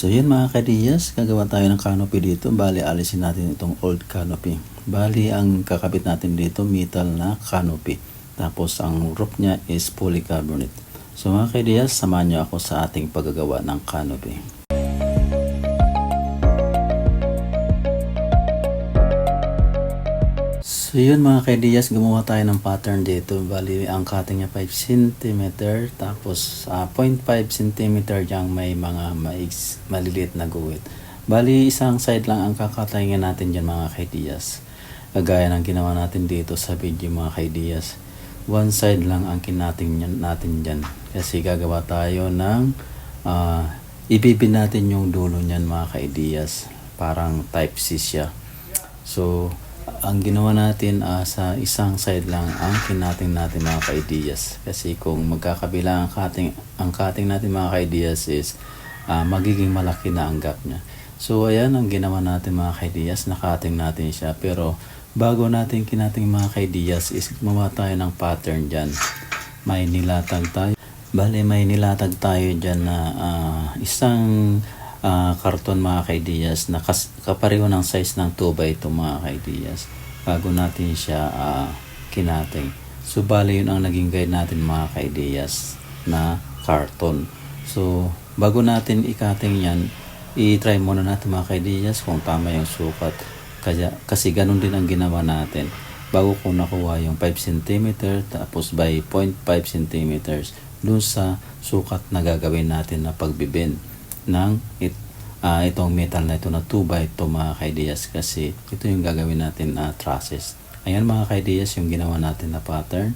So yun mga kadiyas, gagawa tayo ng canopy dito. Bali, alisin natin itong old canopy. Bali, ang kakabit natin dito, metal na canopy. Tapos ang roof niya is polycarbonate. So mga kadiyas, samahan niyo ako sa ating paggagawa ng canopy. So yun mga kaidiyas, gumawa tayo ng pattern dito. Bali, ang cutting niya 5 cm, tapos ah, 0.5 cm diyang may mga mais, maliliit na guwit. Bali, isang side lang ang kakatayangin natin dyan mga kaidiyas. Kagaya ng ginawa natin dito sa video mga kaidiyas. One side lang ang kinating natin dyan. Kasi gagawa tayo ng ah, ibibin natin yung dulo niyan mga kaidiyas. Parang type C siya. So, ang ginawa natin ah, sa isang side lang ang kinating natin mga ka-ideas. Kasi kung magkakabila ang cutting, ang cutting natin mga ka-ideas is ah, magiging malaki na ang gap niya. So ayan ang ginawa natin mga ka-ideas, nakating natin siya. Pero bago natin kinating mga ka-ideas is gumawa tayo ng pattern dyan. May nilatag tayo. Bale, may nilatag tayo dyan na ah, isang ah, karton mga kaidiyas na kas- kapareho ng size ng 2x2 mga kaidiyas bago natin siya ah, kinating. So bali yun ang naging guide natin mga kaidiyas na karton. So bago natin ikating yan, i-try muna natin mga kaidiyas kung tama yung sukat. Kaya, kasi ganun din ang ginawa natin. Bago ko nakuha yung 5 cm tapos by 0.5 cm dun sa sukat na gagawin natin na pagbibend ng it, ah, itong metal na ito na 2 by 2 mga kaidiyas kasi ito yung gagawin natin na trusses. Ayan mga kaidiyas yung ginawa natin na pattern.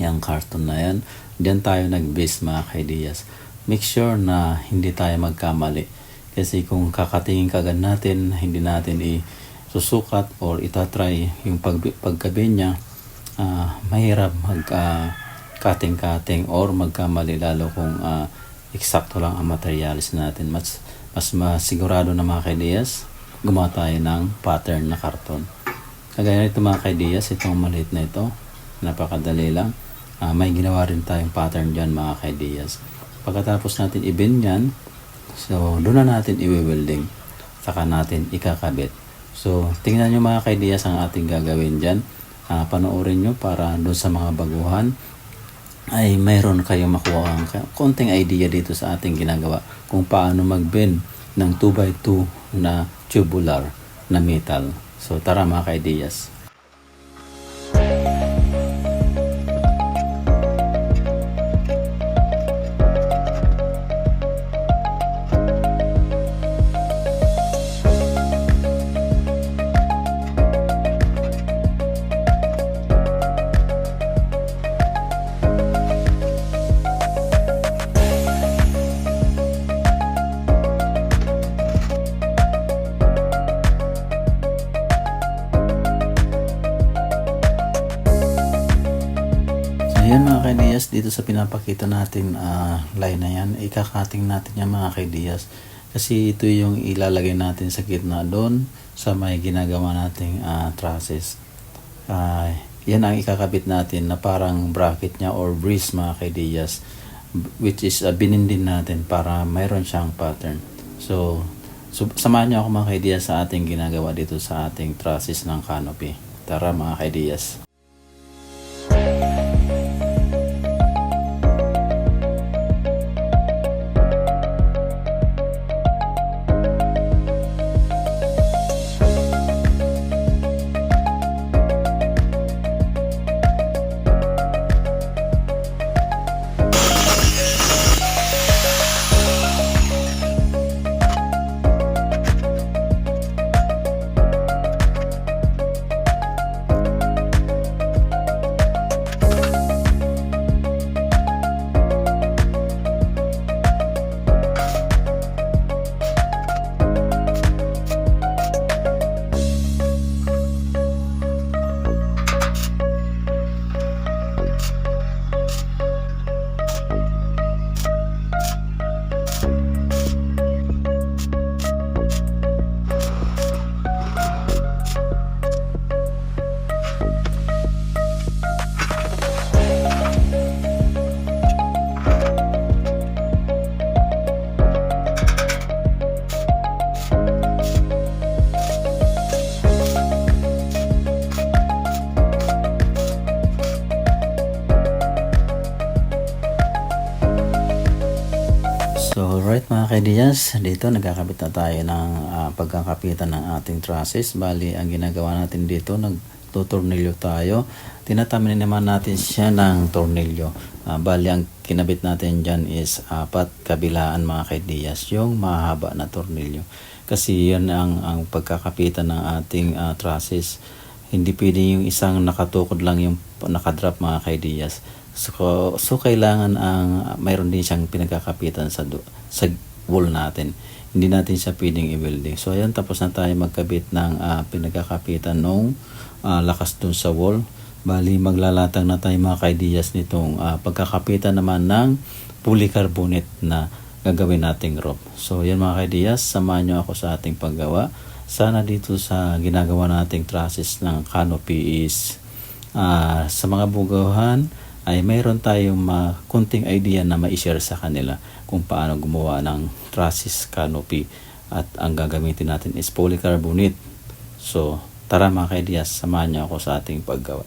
Yung karton na yan. Diyan tayo nag-base mga kaidiyas. Make sure na hindi tayo magkamali. Kasi kung kakatingin kagad natin, hindi natin i-susukat or itatry yung pag pagkabi niya, ah, mahirap mag ah, cutting-cutting or magkamali lalo kung ah, eksakto lang ang materials natin. Mas, mas masigurado na mga kaidiyas, gumawa tayo ng pattern na karton. Kagaya nito mga kaidiyas, itong maliit na ito, napakadali lang. Ah, may ginawa rin tayong pattern dyan mga kaidiyas. Pagkatapos natin i-bend yan, so doon na natin i-welding. Saka natin ikakabit. So, tingnan nyo mga kaidiyas ang ating gagawin dyan. Ah, panoorin nyo para doon sa mga baguhan ay mayroon kayong makuha ang konting idea dito sa ating ginagawa kung paano mag-bend ng 2x2 na tubular na metal. So tara mga ka-ideas. Dito sa pinapakita natin ah, line na yan, ikakating natin yan mga kaidiyas. Kasi ito yung ilalagay natin sa gitna doon sa may ginagawa nating ah, trusses. Ah, yan ang ikakabit natin na parang bracket niya or breeze mga kaidiyas which is uh, binindin natin para mayroon siyang pattern. So, so samahan niyo ako mga kaidiyas sa ating ginagawa dito sa ating trusses ng canopy. Tara mga kaidiyas. Kaidiyas, dito nagkakabit na tayo ng ah, pagkakapitan ng ating trusses. Bali, ang ginagawa natin dito, nagtutornilyo tayo. Tinatamin naman natin siya ng tornilyo. Ah, bali, ang kinabit natin dyan is apat kabilaan mga kaidiyas, yung mahaba na tornilyo. Kasi yan ang, ang pagkakapitan ng ating ah, trusses. Hindi pwede yung isang nakatukod lang yung nakadrop mga kaidiyas. So, so kailangan ang mayroon din siyang pinagkakapitan sa sa wall natin. Hindi natin siya pwedeng i-welding. So ayan tapos na tayo magkabit ng ah, pinagkakapitan nung ah, lakas dun sa wall. Bali maglalatag na tayo mga kaidiyas nitong ah, pagkakapitan naman ng polycarbonate na gagawin nating rope. So yan mga kaidiyas, samahan nyo ako sa ating paggawa. Sana dito sa ginagawa nating trusses ng canopy is ah, sa mga bugahan ay mayroon tayong ma kunting idea na ma-share sa kanila kung paano gumawa ng trusses canopy at ang gagamitin natin is polycarbonate. So, tara mga kaidiyas, samahan niyo ako sa ating paggawa.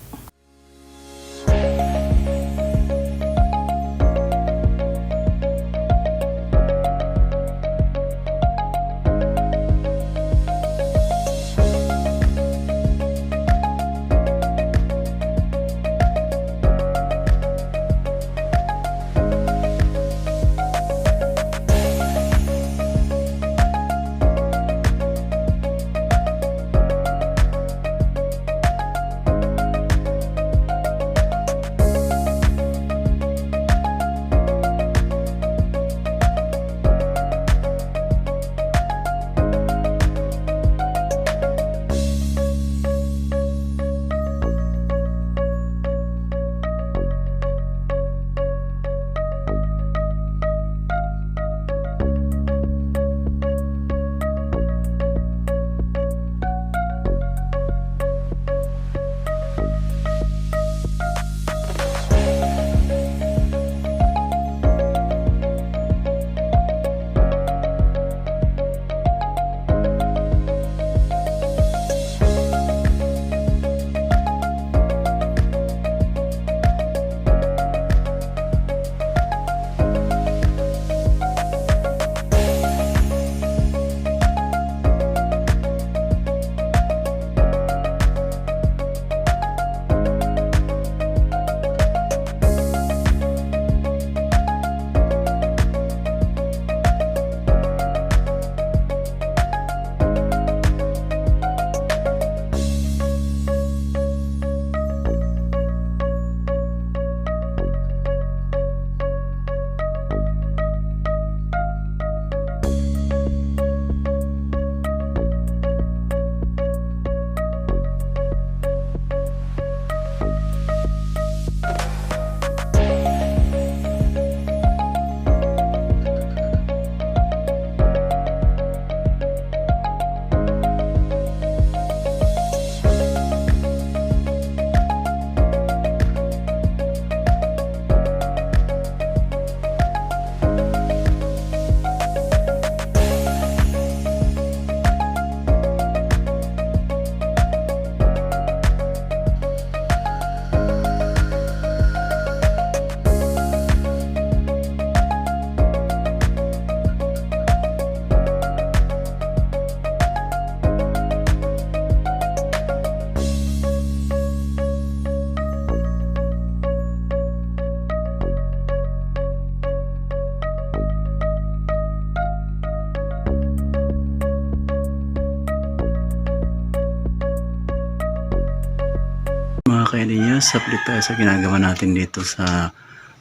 Mga kaidiyas, update tayo sa ginagawa natin dito sa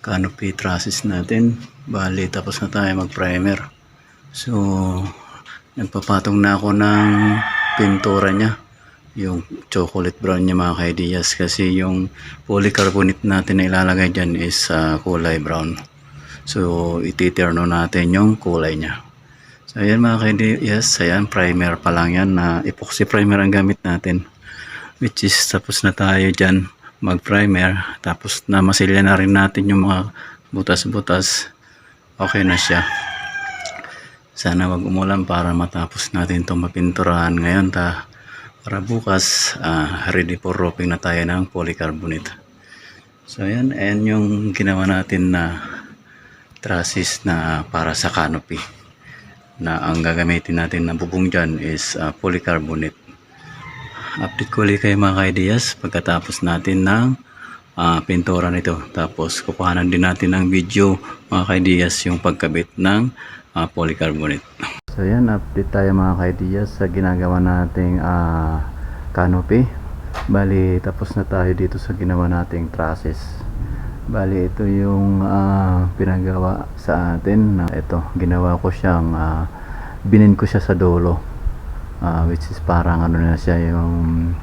canopy trusses natin. Bali, tapos na tayo mag-primer. So, nagpapatong na ako ng pintura niya. Yung chocolate brown niya mga kaidiyas. Kasi yung polycarbonate natin na ilalagay dyan is ah, kulay brown. So, ititirno natin yung kulay niya. So, ayan mga kaidiyas. Ayan, primer pa lang yan. na epoxy primer ang gamit natin which is tapos na tayo dyan mag primer tapos na masilya na rin natin yung mga butas-butas. Okay na siya. Sana wag umulan para matapos natin itong mapinturahan ngayon. Ta para bukas ah, ready for roping na tayo ng polycarbonate. So ayan. Ayan yung ginawa natin na trusses na para sa canopy. Na ang gagamitin natin na bubong dyan is ah, polycarbonate. Update ko ulit kayo mga ka-ideas pagkatapos natin ng ah, pintura nito. Tapos kukuhanan din natin ng video mga ka-ideas yung pagkabit ng ah, polycarbonate. So yan, update tayo mga ka-ideas sa ginagawa nating ah, canopy. Bali, tapos na tayo dito sa ginawa nating trusses. Bali, ito yung ah, pinagawa sa atin. Na ito, ginawa ko siyang, ah, binin ko siya sa dulo. Ah, which is parang ano na siya yung,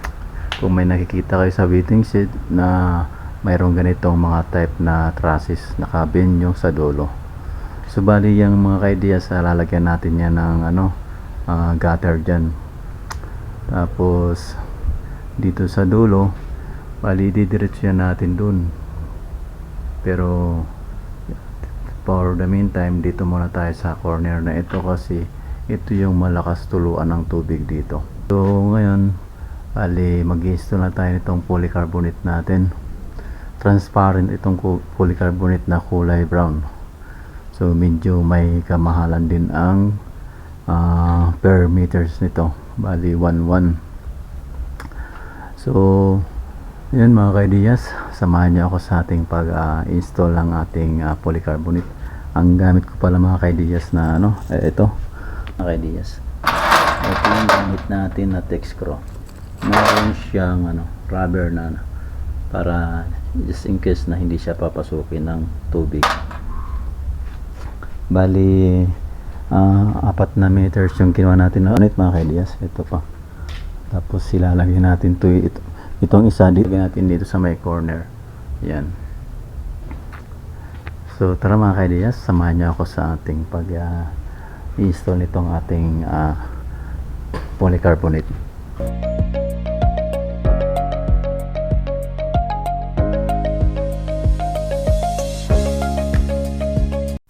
kung may nakikita kayo sa waiting shed na mayroong ganitong mga type na trusses nakabin yung sa dulo. So bali yung mga ka-ideas, ah, lalagyan natin yan ng ano, ah, gutter dyan. Tapos, dito sa dulo, bali didiretso yan natin dun. Pero, for the meantime, dito muna tayo sa corner na ito kasi ito yung malakas tuluan ng tubig dito. So, ngayon, bali mag-install na tayo nitong polycarbonate natin. Transparent itong polycarbonate na kulay brown. So medyo may kamahalan din ang ah, per meters nito. Bali 11. So yun mga kaidiyas, samahan niyo ako sa ating pag-install ng ating ah, polycarbonate. Ang gamit ko pala mga kaidiyas na ano, eh, ito mga kaidiyas. Ito yung gamit natin na Texcro. Meron siyang ano, rubber na ano, para just in case na hindi siya papasukin ng tubig. Bali, ah, apat na meters yung kinuha natin na ulit mga kailiyas. Ito pa. Tapos silalagyan natin to ito, itong isa dito natin dito sa may corner. Yan. So tara mga kailiyas, samahan niyo ako sa ating pag ah, install nitong ating ah, polycarbonate.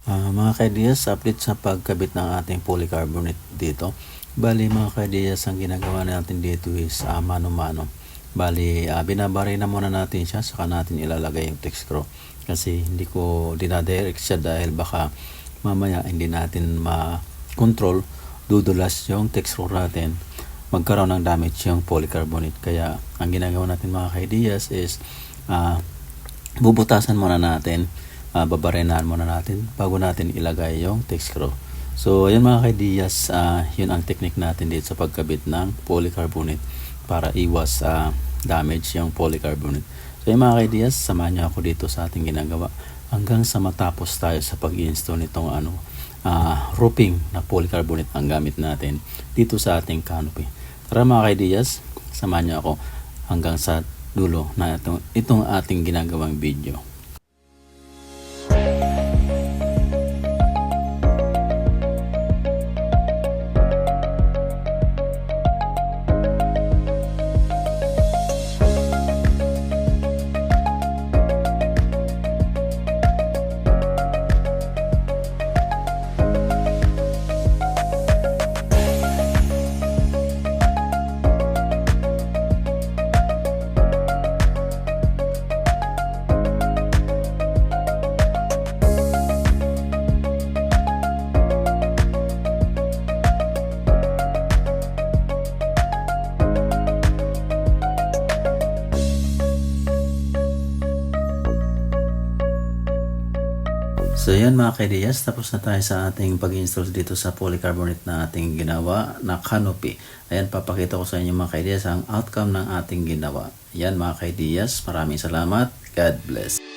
Ah, mga kaidiyas, update sa pagkabit ng ating polycarbonate dito. Bali mga kaidiyas, ang ginagawa natin dito is ah, mano-mano. Bali, uh, binabari na muna natin siya, saka natin ilalagay yung text screw. Kasi hindi ko dinadirect siya dahil baka mamaya hindi natin ma-control, dudulas yung text screw natin magkaroon ng damage yung polycarbonate. Kaya ang ginagawa natin mga kaidiyas is ah, bubutasan muna natin uh, babarenahan muna natin bago natin ilagay yung text screw. So, ayan mga kaidiyas, ah, yun ang technique natin dito sa pagkabit ng polycarbonate para iwas ah, damage yung polycarbonate. So, ayan mga kaidiyas, samahan niyo ako dito sa ating ginagawa hanggang sa matapos tayo sa pag-install nitong ano, ah, roofing na polycarbonate ang gamit natin dito sa ating canopy. Tara mga kaidiyas, samahan niyo ako hanggang sa dulo na itong, itong ating ginagawang video. So yan mga kaidiyas, tapos na tayo sa ating pag-install dito sa polycarbonate na ating ginawa na canopy. Ayan, papakita ko sa inyo mga kaidiyas ang outcome ng ating ginawa. Yan mga kaidiyas, maraming salamat. God bless.